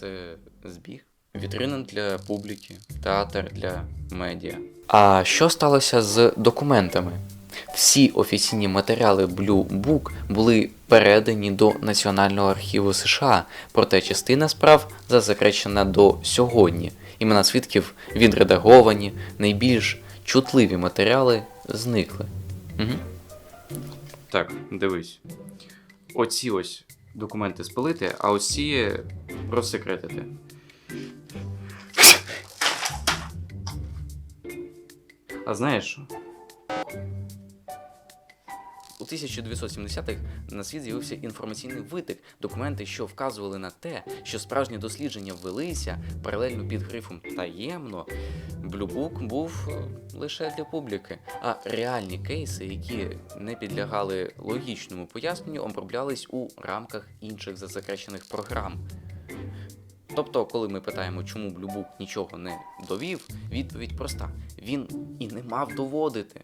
Це збіг. Вітрина для публіки, театр для медіа. А що сталося з документами? Всі офіційні матеріали Blue Book були передані до Національного архіву США, проте частина справ засекречена до сьогодні. Імена свідків відредаговані, найбільш чутливі матеріали зникли. Угу. Так, дивись. Оці ось документи спалити, а оці розсекретити. А знаєш що? У 1970-х на світ з'явився інформаційний витик, документи, що вказували на те, що справжні дослідження велися паралельно під грифом таємно. Блюбук був е, лише для публіки, а реальні кейси, які не підлягали логічному поясненню, оброблялись у рамках інших засекречених програм. Тобто, коли ми питаємо, чому Блюбук нічого не довів, відповідь проста: він і не мав доводити.